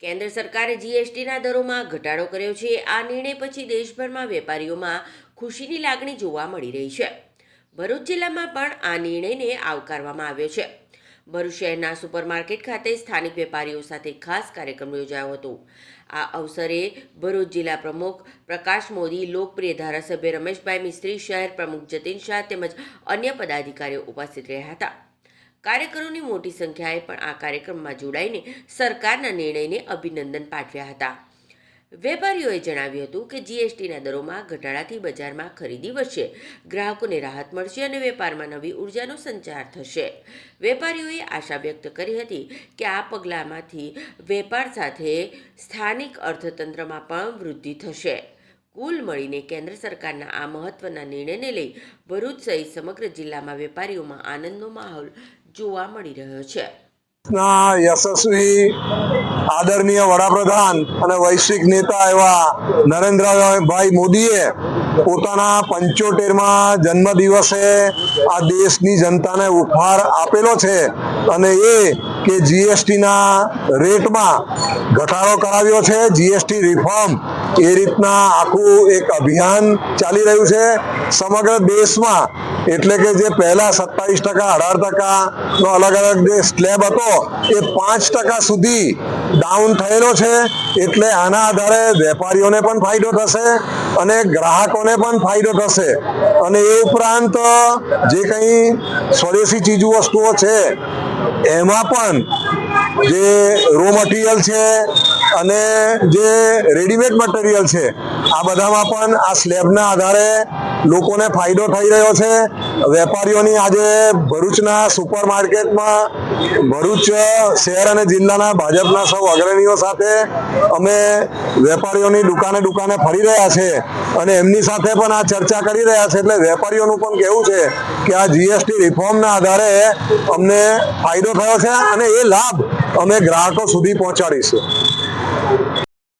કેન્દ્ર સરકારે જીએસટીના દરોમાં ઘટાડો કર્યો છે. આ નિર્ણય પછી દેશભરમાં વેપારીઓમાં ખુશીની લાગણી જોવા મળી રહી છે. ભરૂચ જિલ્લામાં પણ આ નિર્ણયને આવકારવામાં આવ્યો છે. ભરૂચ શહેરના સુપરમાર્કેટ ખાતે સ્થાનિક વેપારીઓ સાથે ખાસ કાર્યક્રમ યોજાયો હતો. આ અવસરે ભરૂચ જિલ્લા પ્રમુખ પ્રકાશ મોદી, લોકપ્રિય ધારાસભ્ય રમેશભાઈ મિસ્ત્રી, શહેર પ્રમુખ જતીન શાહ તેમજ અન્ય પદાધિકારીઓ ઉપસ્થિત રહ્યા હતા. કાર્યકરોની મોટી સંખ્યાએ પણ આ કાર્યક્રમમાં જોડાઈને સરકારના નિર્ણયને અભિનંદન પાઠવ્યા હતા. વેપારીઓએ જણાવ્યું હતું કે જીએસટીના દરોમાં ઘટાડાથી બજારમાં ખરીદી વધશે, ગ્રાહકોને રાહત મળશે અને વેપારમાં નવી ઉર્જાનો સંચાર થશે. વેપારીઓએ આશા વ્યક્ત કરી હતી કે આ પગલાંમાંથી વેપાર સાથે સ્થાનિક અર્થતંત્રમાં પણ વૃદ્ધિ થશે. કુલ મળીને કેન્દ્ર સરકારના આ મહત્વના નિર્ણયને લઈ ભરૂચ સહિત સમગ્ર જિલ્લામાં વેપારીઓમાં આનંદનો માહોલ જોવા મળી રહ્યો છે. ના, યશસ્વી, આદરણીય વડાપ્રધાન અને વૈશ્વિક નેતા એવા નરેન્દ્રભાઈ મોદીએ પોતાના પંચોતેરમાં જન્મ દિવસે આ દેશની જનતાને ઉપહાર આપેલો છે અને એ કે જીએસટીના રેટમાં ઘટાડો કરાવ્યો છે. જીએસટી રિફોર્મ એ રીતના આખું એક અભિયાન ચાલી રહ્યું છે. સમગ્ર દેશમાં એટલે કે જે પહેલા સત્તાવીસ ટકા, અઢાર ટકાનો અલગ અલગ જે સ્લેબ હતો, એ પાંચ ટકા સુધી ડાઉન થયેલો છે. એટલે આના આધારે વેપારીઓને પણ ફાયદો થશે અને ગ્રાહકોને પણ ફાયદો થશે. અને એ ઉપરાંત જે કંઈ સ્વદેશી ચીજ વસ્તુઓ છે એમાં પણ જે રો મટીરિયલ છે અને જે રેડીમેડ મટીરિયલ છે, આ બધામાં પણ આ સ્લેબના આધારે લોકોને ફાયદો થઈ રહ્યો છે. વેપારીઓની આજે ભરૂચના સુપર માર્કેટમાં ભરૂચ શહેર અને જિલ્લાના ભાજપના સૌ અગ્રણીઓ સાથે અમે વેપારીઓની દુકાને દુકાને ફરી રહ્યા છે અને એમની સાથે પણ આ ચર્ચા કરી રહ્યા છે. એટલે વેપારીઓનું પણ કહેવું છે કે આ જીએસટી રિફોર્મના આધારે અમને ફાયદો થયો છે અને એ લાભ અમે ગ્રાહકો સુધી પહોંચાડીશું.